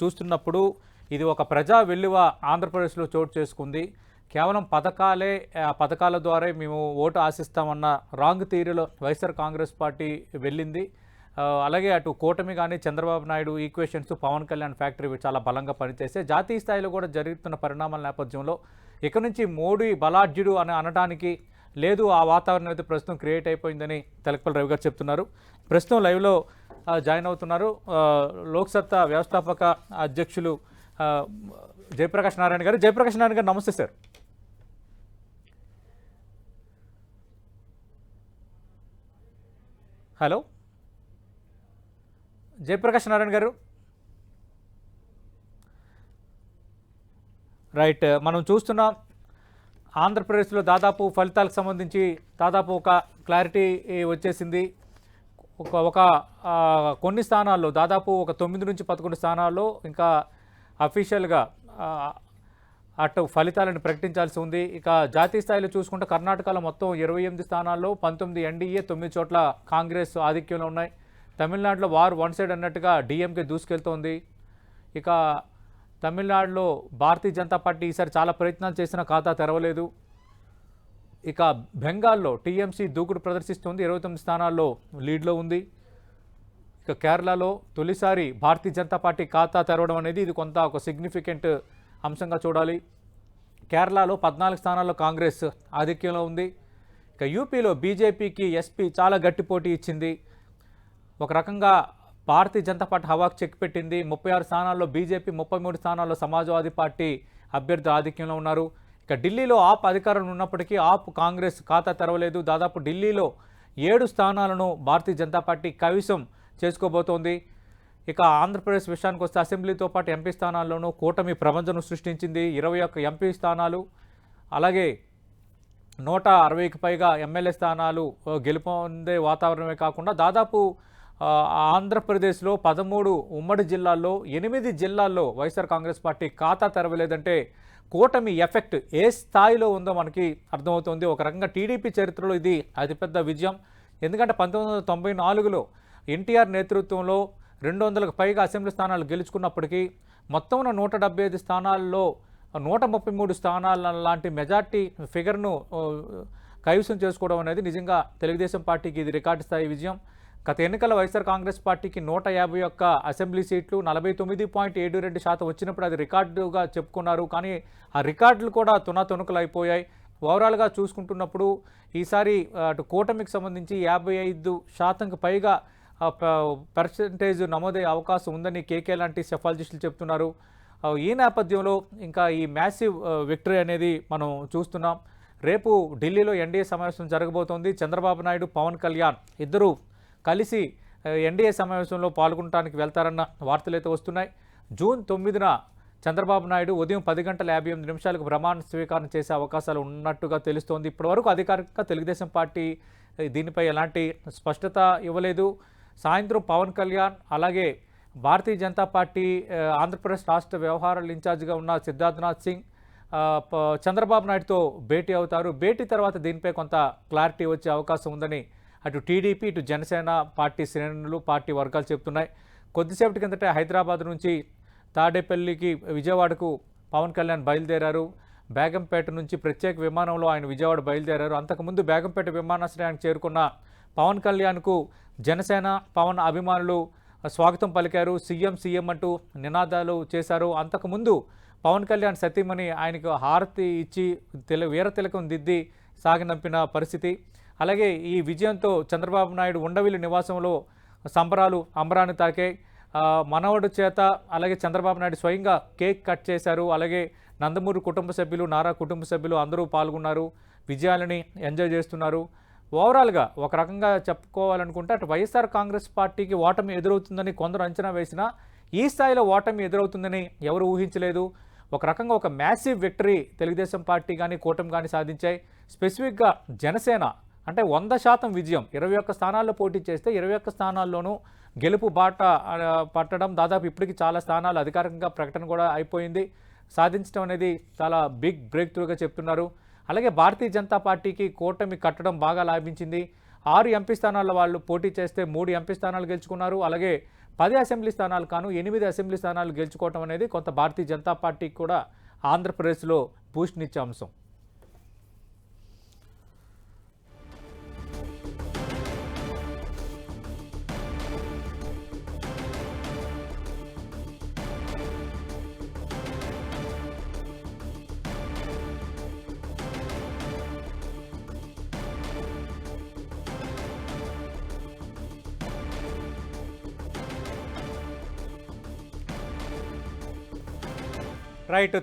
చూస్తున్నప్పుడు ఇది ఒక ప్రజా వెల్లువ ఆంధ్రప్రదేశ్లో చోటు చేసుకుంది. కేవలం పథకాలే పథకాల ద్వారా మేము ఓటు ఆశిస్తామన్న రాంగ్ థీరీలో వైఎస్ఆర్ కాంగ్రెస్ పార్టీ వెళ్ళింది. అలాగే అటు కూటమి కానీ చంద్రబాబు నాయుడు ఈక్వేషన్స్ పవన్ కళ్యాణ్ ఫ్యాక్టరీ చాలా బలంగా పనిచేస్తే జాతీయ స్థాయిలో కూడా జరుగుతున్న పరిణామాల నేపథ్యంలో ఇక నుంచి మోడీ బలాఢ్యుడు అని అనడానికి లేదు ఆ వాతావరణం అయితే ప్రస్తుతం క్రియేట్ అయిపోయిందని తెలకపల్లి రవి గారు చెప్తున్నారు. ప్రస్తుతం లైవ్లో జాయిన్ అవుతున్నారు. లోక్సత్తా వ్యవస్థాపక అధ్యక్షులు జయప్రకాష్ నారాయణ గారు. జయప్రకాష్ నారాయణ గారు నమస్తే సార్. హలో? జయప్రకాష్ నారాయణ గారు. రైట్ మనం చూస్తున్నాం ఆంధ్రప్రదేశ్లో దాదాపు ఫలితాలకు సంబంధించి దాదాపు ఒక క్లారిటీ వచ్చేసింది. ఒక ఒక కొన్ని స్థానాల్లో దాదాపు ఒక తొమ్మిది నుంచి పదకొండు స్థానాల్లో ఇంకా అఫీషియల్గా అటు ఫలితాలను ప్రకటించాల్సి ఉంది. ఇక జాతీయ స్థాయిలో చూసుకుంటే కర్ణాటకలో మొత్తం ఇరవై ఎనిమిది స్థానాల్లో పంతొమ్మిది ఎన్డీఏ తొమ్మిది చోట్ల కాంగ్రెస్ ఆధిక్యంలో ఉన్నాయి. తమిళనాడులో వార్ వన్ సైడ్ అన్నట్టుగా డిఎంకే దూసుకెళ్తోంది. ఇక తమిళనాడులో భారతీయ జనతా పార్టీ ఈసారి చాలా ప్రయత్నాలు చేసిన ఖాతా తెరవలేదు. ఇక బెంగాల్లో టీఎంసీ దూకుడు ప్రదర్శిస్తుంది. ఇరవై తొమ్మిది స్థానాల్లో లీడ్లో ఉంది. ఇక కేరళలో తొలిసారి భారతీయ జనతా పార్టీ ఖాతా తెరవడం అనేది ఇది కొంత ఒక సిగ్నిఫికెంట్ అంశంగా చూడాలి. కేరళలో పద్నాలుగు స్థానాల్లో కాంగ్రెస్ ఆధిక్యంలో ఉంది. ఇక యూపీలో బీజేపీకి ఎస్పీ చాలా గట్టి పోటీ ఇచ్చింది. ఒక రకంగా భారతీయ జనతా పార్టీ హవాకు చెక్ పెట్టింది. ముప్పై ఆరు స్థానాల్లో బీజేపీ ముప్పై మూడు స్థానాల్లో సమాజ్వాదీ పార్టీ అభ్యర్థులు ఆధిక్యంలో ఉన్నారు. ఇక ఢిల్లీలో ఆప్ అధికారంలో ఉన్నప్పటికీ ఆప్ కాంగ్రెస్ ఖాతా తెరవలేదు. దాదాపు ఢిల్లీలో ఏడు స్థానాలను భారతీయ జనతా పార్టీ కవిసం చేసుకోబోతోంది. ఇక ఆంధ్రప్రదేశ్ విషయానికి వస్తే అసెంబ్లీతో పాటు ఎంపీ స్థానాల్లోనూ కూటమి ప్రపంచం సృష్టించింది. ఇరవై ఒక్క ఎంపీ స్థానాలు అలాగే నూట అరవైకి పైగా ఎమ్మెల్యే స్థానాలు గెలుపొందే వాతావరణమే కాకుండా దాదాపు ఆంధ్రప్రదేశ్లో పదమూడు ఉమ్మడి జిల్లాల్లో ఎనిమిది జిల్లాల్లో వైఎస్ఆర్ కాంగ్రెస్ పార్టీ ఖాతా తెరవలేదంటే కూటమి ఎఫెక్ట్ ఏ స్థాయిలో ఉందో మనకి అర్థమవుతుంది. ఒక రకంగా టీడీపీ చరిత్రలో ఇది అతిపెద్ద విజయం. ఎందుకంటే పంతొమ్మిది వందల తొంభై నాలుగులో ఎన్టీఆర్ నేతృత్వంలో రెండు వందలకు పైగా అసెంబ్లీ స్థానాలు గెలుచుకున్నప్పటికీ మొత్తం ఉన్న నూట డెబ్బై ఐదు స్థానాల్లో నూట ముప్పై మూడు స్థానాల లాంటి మెజార్టీ ఫిగర్ను కైవసం చేసుకోవడం అనేది నిజంగా తెలుగుదేశం పార్టీకి ఇది రికార్డు స్థాయి విజయం. గత ఎన్నికల వైఎస్ఆర్ కాంగ్రెస్ పార్టీకి నూట యాభై ఒక్క అసెంబ్లీ సీట్లు నలభై తొమ్మిది పాయింట్ ఏడు రెండు శాతం వచ్చినప్పుడు అది రికార్డుగా చెప్పుకున్నారు. కానీ ఆ రికార్డులు కూడా తునాతునకలు అయిపోయాయి ఓవరాల్గా చూసుకుంటున్నప్పుడు ఈసారి అటు కూటమికి సంబంధించి యాభై ఐదు శాతంకి పైగా పర్సంటేజ్ నమోదయ్యే అవకాశం ఉందని కేకే లాంటి సెఫాలజిస్టులు చెప్తున్నారు. ఈ నేపథ్యంలో ఇంకా ఈ మ్యాసివ్ విక్టరీ అనేది మనం చూస్తున్నాం. రేపు ఢిల్లీలో ఎన్డీఏ సమావేశం జరగబోతోంది. చంద్రబాబు నాయుడు పవన్ కళ్యాణ్ ఇద్దరు కలిసి ఎన్డీఏ సమావేశంలో పాల్గొనడానికి వెళ్తారన్న వార్తలైతే వస్తున్నాయి. జూన్ తొమ్మిదిన చంద్రబాబు నాయుడు ఉదయం పది గంటల యాభై ఎనిమిది నిమిషాలకు ప్రమాణ స్వీకారం చేసే అవకాశాలు ఉన్నట్టుగా తెలుస్తోంది. ఇప్పటివరకు అధికారికంగా తెలుగుదేశం పార్టీ దీనిపై ఎలాంటి స్పష్టత ఇవ్వలేదు. సాయంత్రం పవన్ కళ్యాణ్ అలాగే భారతీయ జనతా పార్టీ ఆంధ్రప్రదేశ్ రాష్ట్ర వ్యవహారాల ఇన్ఛార్జిగా ఉన్న సిద్ధార్థనాథ్ సింగ్ చంద్రబాబు నాయుడుతో భేటీ అవుతారు. భేటీ తర్వాత దీనిపై కొంత క్లారిటీ వచ్చే అవకాశం ఉందని అటు టీడీపీ ఇటు జనసేన పార్టీ శ్రేణులు పార్టీ వర్గాలు చెప్తున్నాయి. కొద్దిసేపటి కిందట హైదరాబాద్ నుంచి తాడేపల్లికి విజయవాడకు పవన్ కళ్యాణ్ బయలుదేరారు. బేగంపేట నుంచి ప్రత్యేక విమానంలో ఆయన విజయవాడ బయలుదేరారు. అంతకుముందు బేగంపేట విమానాశ్రయానికి చేరుకున్న పవన్ కళ్యాణ్కు జనసేన పవన్ అభిమానులు స్వాగతం పలికారు. సీఎం సీఎం అంటూ నినాదాలు చేశారు. అంతకుముందు పవన్ కళ్యాణ్ సతీమణి ఆయనకు హారతి ఇచ్చి తిల వీరతిలకం దిద్ది సాగనంపిన పరిస్థితి. అలాగే ఈ విజయంతో చంద్రబాబు నాయుడు ఉండవిల్లి నివాసంలో సంబరాలు అంబరాన్ని తాకే మనవడు చేత అలాగే చంద్రబాబు నాయుడు స్వయంగా కేక్ కట్ చేశారు. అలాగే నందమూరి కుటుంబ సభ్యులు నారా కుటుంబ సభ్యులు అందరూ పాల్గొన్నారు విజయాలని ఎంజాయ్ చేస్తున్నారు. ఓవరాల్గా ఒక రకంగా చెప్పుకోవాలనుకుంటే అటు వైఎస్ఆర్ కాంగ్రెస్ పార్టీకి ఓటమి ఎదురవుతుందని కొందరు అంచనా వేసినా ఈ స్థాయిలో ఓటమి ఎదురవుతుందని ఎవరు ఊహించలేదు. ఒక రకంగా ఒక మ్యాసివ్ విక్టరీ తెలుగుదేశం పార్టీ కానీ కూటమి కానీ సాధించాయి. స్పెసిఫిక్గా జనసేన అంటే వంద శాతం విజయం. ఇరవై ఒక్క స్థానాల్లో పోటీ చేస్తే ఇరవై ఒక్క స్థానాల్లోనూ గెలుపు బాట పట్టడం దాదాపు ఇప్పటికి చాలా స్థానాలు. అధికారికంగా ప్రకటన కూడా అయిపోయింది. సాధించడం అనేది చాలా బిగ్ బ్రేక్ త్రూగా చెప్తున్నారు. అలాగే భారతీయ జనతా పార్టీకి కూటమి కట్టడం బాగా లాభించింది. ఆరు ఎంపీ స్థానాల వాళ్ళు పోటీ చేస్తే మూడు ఎంపీ స్థానాలు గెలుచుకున్నారు. అలాగే పది అసెంబ్లీ స్థానాలు కాను ఎనిమిది అసెంబ్లీ స్థానాలు గెలుచుకోవటం అనేది కొంత భారతీయ జనతా పార్టీకి కూడా ఆంధ్రప్రదేశ్లో బూస్ట్నిచ్చే అంశం. రైట్